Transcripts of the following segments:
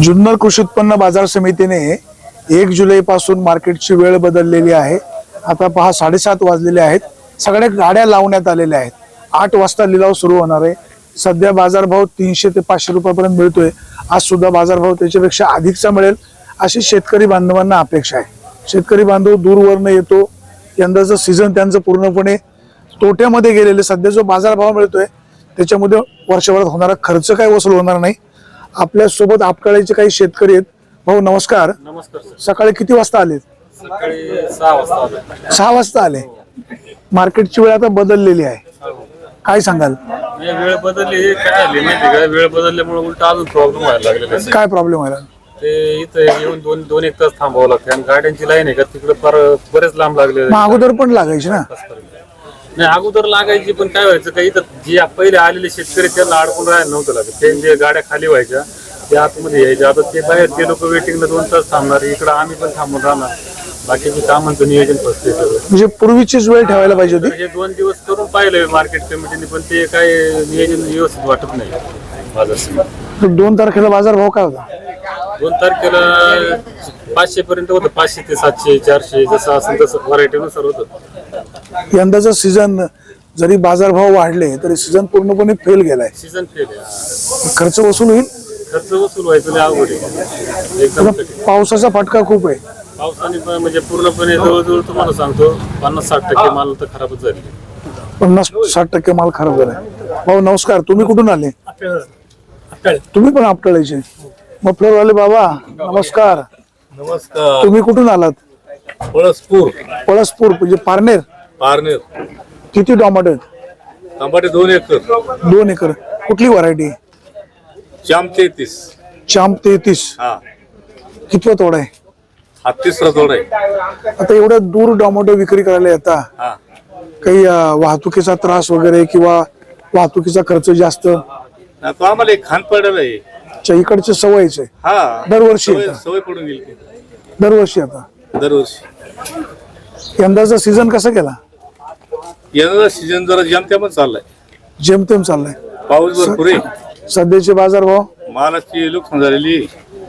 जुन्नर कृषी उत्पन्न बाजार समितीने एक जुलै पासून मार्केटची वेळ बदललेली आहे. आता पहा साडेसात वाजलेले आहेत. सगळ्या गाड्या लावण्यात आलेल्या आहेत. आठ वाजता लिलाव सुरू होणार आहे. सध्या बाजारभाव तीनशे ते पाचशे रुपयापर्यंत मिळतोय. आज सुद्धा बाजारभाव त्याच्यापेक्षा अधिकचा मिळेल अशी शेतकरी बांधवांना अपेक्षा आहे. शेतकरी बांधव दूरवरनं येतो. यंदाचं सीझन त्यांचं पूर्णपणे तोट्यामध्ये गेलेले सध्या जो बाजारभाव मिळतोय त्याच्यामध्ये वर्षभरात होणारा खर्च काय वसूल होणार नाही. आपल्यासोबत आपकाळीचे काही शेतकरी आहेत. भाऊ नमस्कार. नमस्कार सर. सकाळी किती वाजता आले सकाळी सहा वाजता आलो. सहा वाजता आले. मार्केटची वेळ आता बदललेली आहे. काय सांगाल? वेळ बदलली काय झाली माहिती का? वेळ बदलल्यामुळे उलट अजून प्रॉब्लेम व्हायला लागलेला आहे. काय प्रॉब्लेम व्हायला ते इथं येऊन दोन दोन एक तास थांबावं लागतं. आणि गाड्यांची लाईन आहे का? तिकडे फार बरेच लांब लागले मग अगोदर पण लागायची ना? नाही अगोदर लागायची पण काय व्हायचं का इथं जे पहिले आलेले शेतकरी त्यांना अडकून राहायला नव्हतं लागत. ते जे गाड्या खाली व्हायच्या ते आतमध्ये यायच्या आता ते बाहेर ते लोक वेटिंगला दोन तास थांबणार इकडं आम्ही पण थांबून राहणार. बाकीचे कामांचं नियोजन फसते सगळं. म्हणजे पूर्वीचीच वेळ ठेवायला पाहिजे होती? हे दोन दिवस करून पाहिलंय मार्केट कमिटीने पण ते काय नियोजन व्यवस्थित वाटत नाही बाजार. तर दोन तारखेला बाजार भाव काय होता? दोन तारखेला पाचशे पर्यंत होतं. पाचशे ते सातशे चारशे जसं असेल तसं व्हरायटीनुसार होतं. यंदाचं सीझन जरी बाजारभाव वाढले तरी सीझन पूर्णपणे फेल गेलाय. सीझन फेल आहे. खर्च वसूल होईल? खर्च वसूल व्हायचं लय अवघड आहे. एकदम कठीण. पावसाचा फटका खूप आहे. पावसाने पण म्हणजे पूर्णपणे जवळजवळ तुम्हाला सांगतो पन्नास साठ टक्के माल तर खराबच झाली. पन्नास साठ टक्के माल खराब झालाय. भाऊ नमस्कार. तुम्ही कुठून आले? तुम्ही पण आपटाळायचे. मफलरवाले बाबा नमस्कार. नमस्कार. तुम्ही कुठून आलात? पळसपूर. पळसपूर म्हणजे पारनेर. पारनेर. किती टोमॅटो आहेत? तांबाटे दोन एकर. दोन एकर. कुठली व्हरायटी? जाम तेहतीस. चांप तेहतीस. हा. कितवा तोडा आहे? हा तिसरा जोड आहे. आता एवढ्या दूर टोमॅटो विक्री करायला येता हा. काही अं, वाहतुकीचा त्रास वगैरे किंवा वाहतुकीचा खर्च जास्त? ना तो आम्हाला एक खान पडलं आहे. च्या इकडचे सवयच आहे. हा. दरवर्षी सवय पडून गेली. दरवर्षी आता. दरवर्षी. यंदाचा सीझन कसा गेला? यंदा सीजन जरा जाम त्यामध्ये चाललाय. जेमतेम चाललाय. पाऊस भरपूर आहे. सध्याचे बाजारभाव मालाची नुकसान झालेली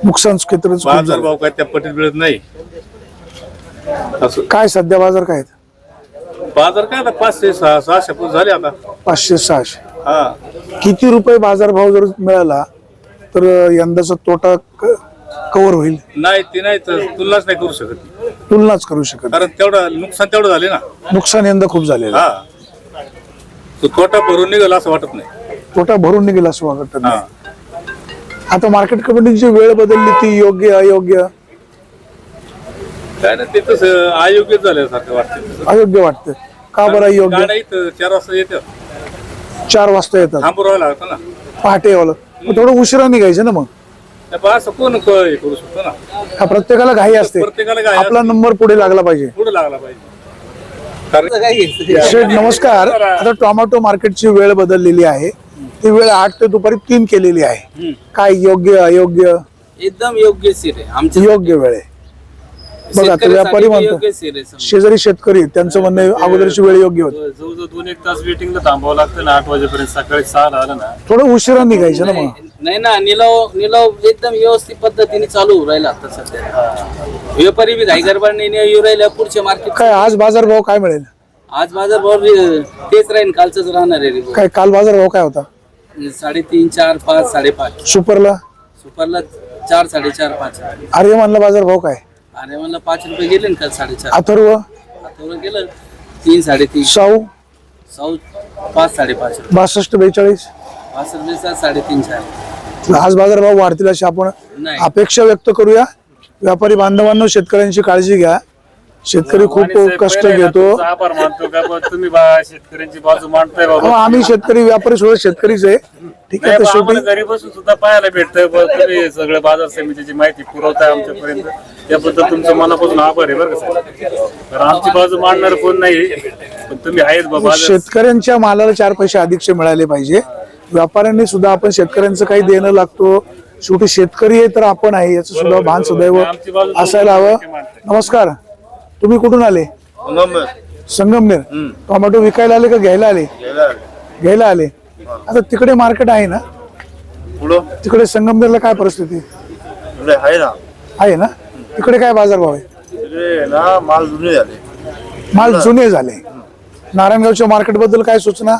नुकसान क्षेत्र बाजार भाव काय त्या पटीत मिळत नाही. असं. काय सध्या बाजार काय आहेत? बाजार काय आता पाचशे सहा सहाशे फूट झाले आता. पाचशे सहाशे. हा. किती रुपये बाजारभाव जर मिळाला तर यंदाचा तोटा कव्हर होईल? नाही ते नाही तर तुलनाच नाही करू शकत. तुलनाच करू शकत कारण तेवढं नुकसान तेवढं झाले ना. नुकसान यंदा खूप झालेलं आहे. हा. तो तोटा भरून निघाला असं वाटत नाही. तोटा भरून निघेल असं वाटत हा. नाही आता मार्केट कमिटीची वेळ बदलली ती योग्य अयोग्य? काय नाही ते तसं अयोग्य झाल्यासारखं वाटतं अयोग्य वाटतं का बरं अयोग्य? गाड्या इथं चार वाजता येतात. चार वाजता येतात. थांबून राहावं लागतं ना. पहाटे यावं मग थोडं उशिरा निघायचं ना मग? बा असं कोण क- हे करू शकतो ना? हा प्रत्येकाला घाई असते. प्रत्येकाला काय आपला नंबर पुढे लागला पाहिजे. पुढे लागला पाहिजे. कारण शेठ नमस्कार. आता टोमॅटो मार्केटची वेळ बदललेली आहे. ती वेळ आठ ते दुपारी तीन केलेली आहे. काय योग्य अयोग्य? एकदम योग्य सीर आहे. आमच्या योग्य वेळ आहे. बघा आता व्यापारी म्हणतो. शेजारी शेतकरी त्यांचं म्हणणं अगोदरची वेळ योग्य होती. जवळजवळ दोन एक तास वेटिंगला थांबावं लागतं ना आठ वाजेपर्यंत सकाळी सहाला आलं ना. थोडं उशिरा निघायचं ना मग. नाही ना निलाव निलाव एकदम व्यवस्थित पद्धतीने चालू राहिला आता सध्या. व्यापारी बी घाई गरबाने येऊ राहिला पुढचे मार्केट काय आज बाजार भाव काय मिळेल? आज बाजार भाव तेच राहील कालचंच राहणार आहे काय काल बाजार भाव काय होता? साडेतीन चार पाच साडेपाच. सुपरला? सुपरला चार साडेचार पाच. आर्यमानला बाजार भाव काय? अरे म्हणलं पाच रुपये गेले ना काल साडेचार. अथर्व? आता गेलं. तीन साडेतीन. साऊ सौ पाच साडेपाच रुपये. बासष्ट बेचाळीस? पाच रुपये साडेतीन चार. आज बाजार भाव वाढतील अशी आपण नाही. अपेक्षा व्यक्त करूया. व्यापारी बांधवांनो शेतकऱ्यांची काळजी घ्या. शेतकरी खूप कष्ट घेतो. तुमचा आभार मानतो का? बा तुम्ही बा शेतकऱ्यांची बाजू मांडताय बाबा. आम्ही शेतकरी व्यापारी सुद्धा शेतकरीच आहे. ठीक आहे तर शेवटी घरी बसून सुद्धा पाहायला भेटतंय बा, तुम्ही सगळं बाजार समितीची माहिती पुरवताय आमच्यापर्यंत. त्याबद्दल तुमचं मनापासून आभार आहे बरं का. कारण आमची बाजू मांडणार कोण नाही. पण तुम्ही आहेत बाबा शेतकऱ्यांच्या मालाला चार पैसे अधिकचे मिळाले पाहिजे. व्यापाऱ्यांनी सुद्धा आपण शेतकऱ्यांचं काही देणं लागतो. शेवटी शेतकरी आहे तर आपण आहे याचं सुद्धा भान सदैव असायला हवं. नमस्कार. तुम्ही कुठून आले? संगमनेर. टोमॅटो विकायला आले का घ्यायला आले? घ्यायला आले. आता तिकडे मार्केट आहे ना? तिकडे संगमनेरला काय परिस्थिती? आहे ना. आहे ना? तिकडे काय बाजारभाव आहे? तिकडे ना माल जुने झाले. माल जुने झाले. नारायणगावच्या मार्केटबद्दल काय सूचना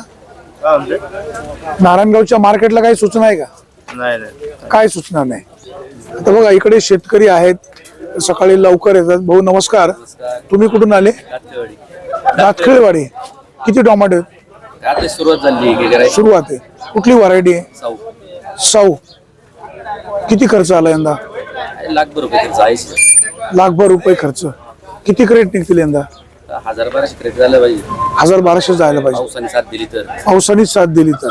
नारायणगावच्या मार्केटला काही सूचना आहे का? काय सूचना नाही? आता बघा इकडे शेतकरी आहेत. सकाळी लवकर येतात. भाऊ नमस्कार. तुम्ही कुठून आले? दातखेळवाडी किती टोमॅटो आहेत? सुरुवात झाली सुरुवात आहे. कुठली व्हरायटी आहे? साऊ. सौ किती खर्च आला यंदा? लाख रुपये खर्च लाखभर रुपये खर्च. किती क्रेट निघतील यंदा? हजार बाराशे क्रेडिट झालं पाहिजे. हजार बाराशे जायला पाहिजे. पावसाने साथ दिली तर. पावसाने साथ दिली तर.